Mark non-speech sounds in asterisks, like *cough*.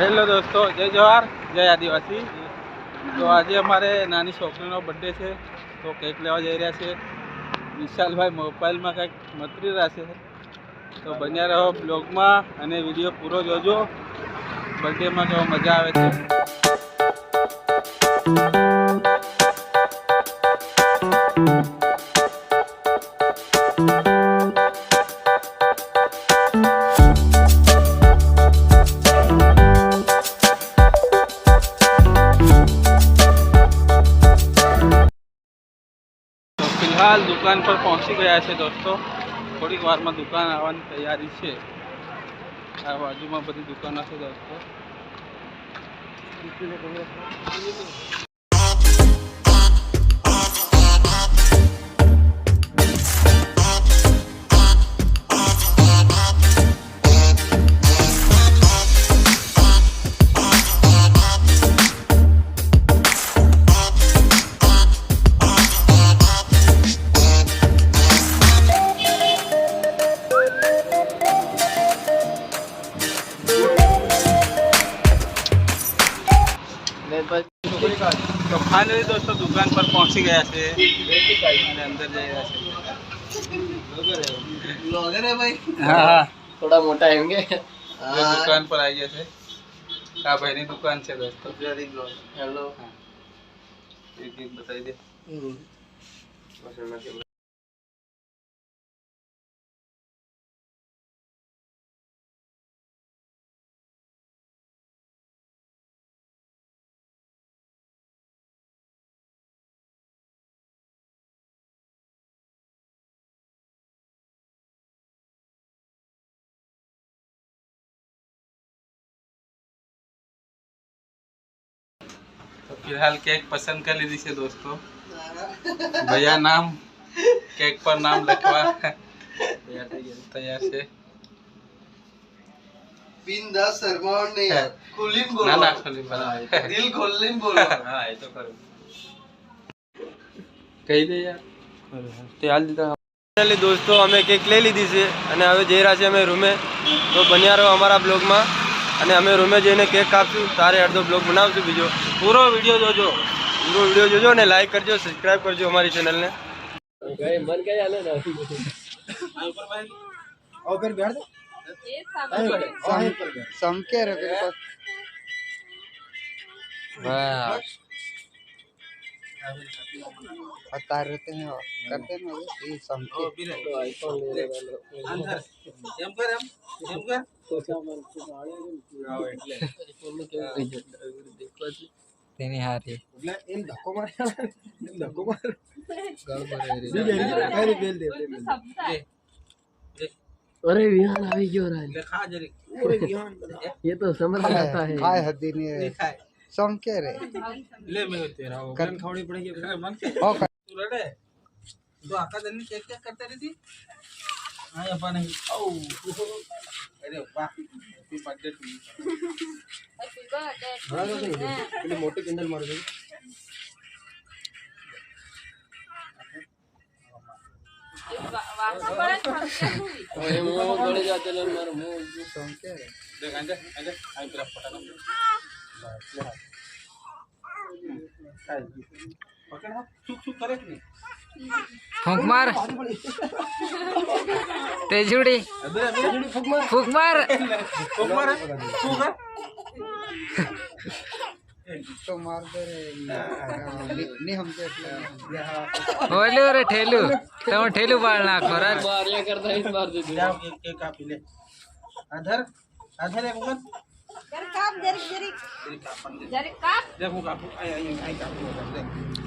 Hello દોસ્તો, જય જવાહર, જય આદિવાસી. તો આજે અમારે નાની છોકરીનો બર્થડે છે, તો કેક લેવા જઈ રહ્યા છે. વિશાલભાઈ મોબાઈલમાં કંઈક મતરી રહ્યા છે. તો બન્યા રહો બ્લોગમાં અને વીડિયો પૂરો જોજો. બર્થડેમાં કેવો મજા આવે છે. દુકાન પર પહોંચી ગયા છે દોસ્તો. થોડીક વારમાં દુકાન આવવાની તૈયારી છે. આ બાજુમાં બધી દુકાનો છે દોસ્તો. फाइनली दोस्तों दुकान पर पहुँच ही गया से अंदर जाएगा से भाई। हाँ, हाँ थोड़ा मोटा होंगे दुकान पर आ गया थे हाँ भाई नहीं दुकान से दोस्तों हेलो हाँ। एक एक बताइए। दे દે તો ફિલહાલ કેક પસંદ કરી લીધી છે દોસ્તો ભૈયા નામ કેક પર નામ લખવા *laughs* તૈયાર છે बिंदास शर्माओ नहीं यार कुलीन बोलो ના ના ખોલી બરાબર दिल खोलने बोलो હા એ તો કરું કહી દે યાર તે હાલ દીધા ફાઇનલી દોસ્તો અમે કેક લઈ લીધી છે અને હવે જઈ રહ્યા છીએ અમે રૂમે તો બન્યા રહો અમારા બ્લોગમાં અને અમે રૂમે જઈને કેક કાપશું તારે અડધો બ્લોગ બનાવશું બીજો પૂરો વીડિયો જોજો પૂરો વીડિયો જોજો અને લાઈક કરજો સબસ્ક્રાઈબ કરજો અમારી ચેનલને સમકે રે વાહ बता रहते हैं करते हैं देना ये समझे तेने हारे इन धक्को मार इन धक्को मार गड़बड़ है। रे अरे बेल दे अरे विहान आ गया रे खा जरे। अरे विहान ये तो समझ आता है। खाए हद्दी नहीं है। खाए। सॉन्ग के रे ले मैं तो तेरा वो गन खावड़ी पड़ेगी मन के ओ तू रड़े तो आका दिन क्या क्या करते रहती? हाँ अपा नहीं। ओ तो- अरे वाह happy birthday to happy birthday बड़ा मोटे कैंडल मार दे वो गड़े जाते हैं मारो मुँह जो संकेत देख आंदे आंदे आई पूरा फटाना फूक मार तेजुड़ी। फूक मार फूक मार फूक तो मार दे रे नी हम के रे ठेलू तुम ठेलू पालना खोरा बार ले करता इस बार दे दे। एक एक काफ़ी अधर अधर एक उगन Jerik, jerik. Jerik kapan? Jerik kap? Jerik kapan? Ay, ay, ay, kapan.